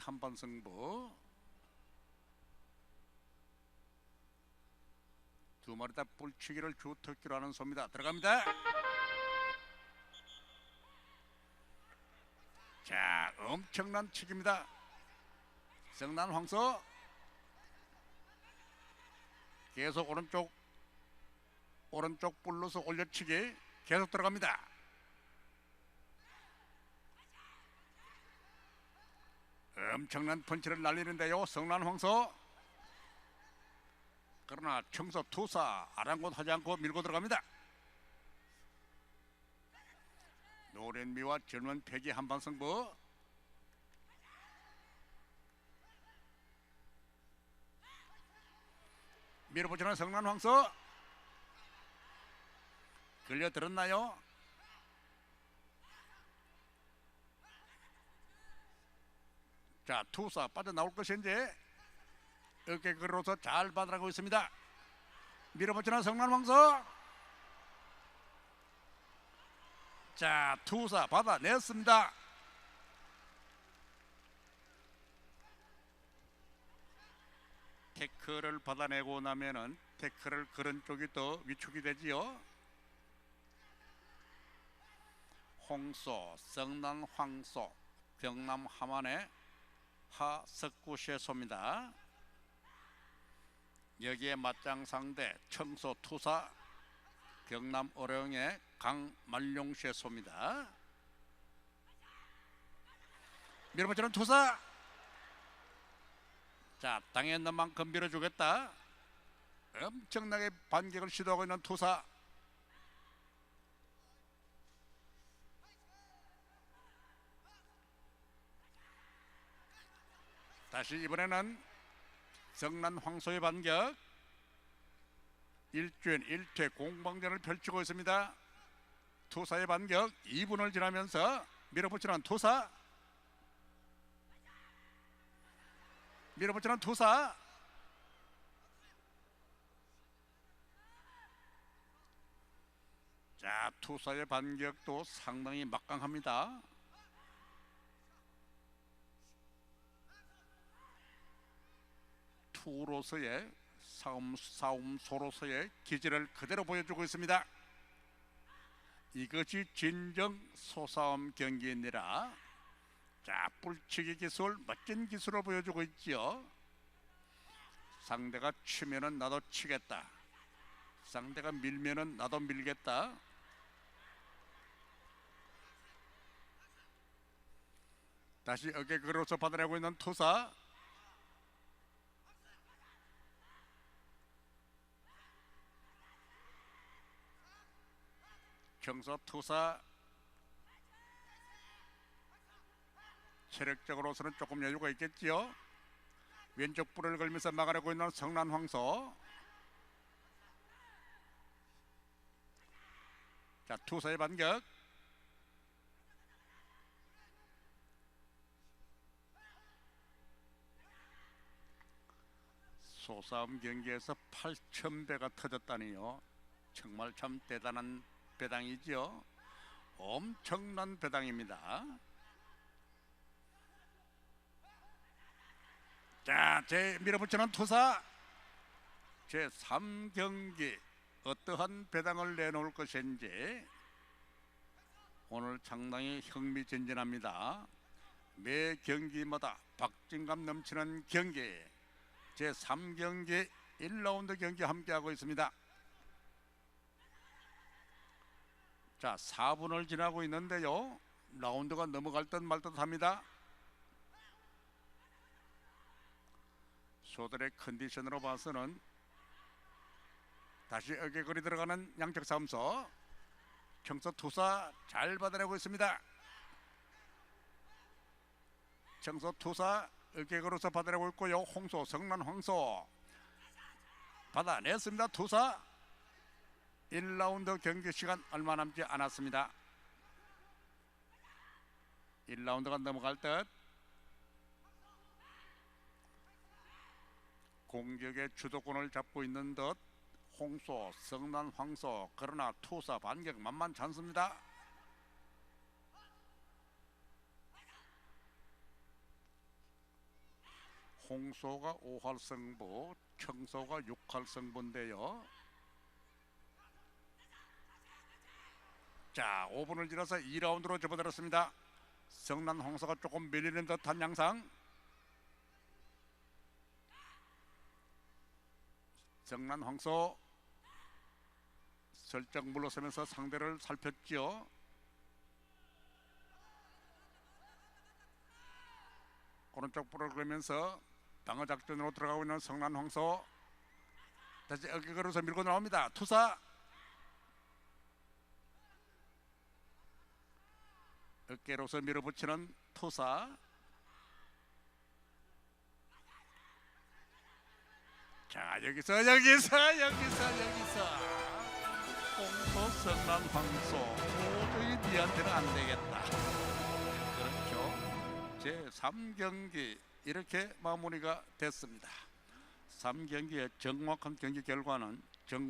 한판 승부 두 마리 다 뿔치기를 주특기로 하는 소입니다. 들어갑니다. 자, 엄청난 치기입니다. 성난 황소 계속 오른쪽 오른쪽 불로서 올려치기 계속 들어갑니다. 엄청난 펀치를 날리는데요. 성난 황소 그러나 청소 투사 아랑곳하지 않고 밀고 들어갑니다. 노랜미와 젊은 패기 한방 승부 밀어보지는 성난 황소 걸려 들었나요? 자 투사 빠져나올 것인지 어깨 걸어서 잘 받아가고 있습니다. 밀어붙이는 황소 자 투사 받아냈습니다. 태클을 받아내고 나면은 태클을 그런 쪽이 더 위축이 되지요. 홍소, 성남 황소, 경남 함안의 하석구시소입니다. 여기에 맞짱 상대 청소 투사 경남 어령의 강만룡시소입니다. 밀어붙이는 투사 자 당했는 만큼 밀어주겠다 엄청나게 반격을 시도하고 있는 투사 다시 이번에는 성난 황소의 반격 일주일 일퇴 공방전을 펼치고 있습니다. 투사의 반격 2분을 지나면서 밀어붙이는 투사 밀어붙이는 투사 자 투사의 반격도 상당히 막강합니다. 투로서의 싸움 싸움소로서의 기질을 그대로 보여주고 있습니다. 이것이 진정 소싸움 경기이니라. 자, 뿔치기 기술 멋진 기술을 보여주고 있지요. 상대가 치면은 나도 치겠다. 상대가 밀면은 나도 밀겠다. 다시 어깨 걸어서 받아내고 있는 투사. 경서 투사 체력적으로서는 조금 여유가 있겠지요. 왼쪽 뿔을 걸면서 막아내고 있는 성난 황소. 자 투사의 반격. 소싸움 경기에서 8천 배가 터졌다니요. 정말 참 대단한 배당이죠. 엄청난 배당입니다. 자, 제 밀어붙이는 투사 제 3경기 어떠한 배당을 내놓을 것인지 오늘 상당히 흥미진진합니다. 매 경기마다 박진감 넘치는 경기 제 3경기 1라운드 경기 함께하고 있습니다. 자, 4분을 지나고 있는데요. 라운드가 넘어갈 듯 말 듯 합니다. 소들의 컨디션으로 봐서는 다시 어깨거리 들어가는 양쪽 싸움서 청소 투사 잘 받아내고 있습니다. 청소 투사 어깨거리서 받아내고 있고요. 홍소 성난 황소 받아냈습니다. 투사 1라운드 경기 시간 얼마 남지 않았습니다. 1라운드가 넘어갈 듯 공격의 주도권을 잡고 있는 듯 홍소, 성난 황소 그러나 투사 반격 만만치 않습니다. 홍소가 5할 승부, 청소가 6할 승부인데요. 자, 5분을 지나서 2라운드로 접어들었습니다. 성난 홍소가 조금 밀리는 듯한 양상. 성난 황소 슬쩍 물러서면서 상대를 살폈지요. 오른쪽 볼을 그러면서 방어 작전으로 들어가고 있는 성난 황소 다시 어깨 걸어서 밀고 나옵니다. 투사 어깨로서 밀어붙이는 투사. 자 여기서 여기서 여기서 여기서. 홍소 성난 황소. 도저히 니한테는 안 되겠다. 그렇죠. 제 3경기 이렇게 마무리가 됐습니다. 3경기의 정확한 경기 결과는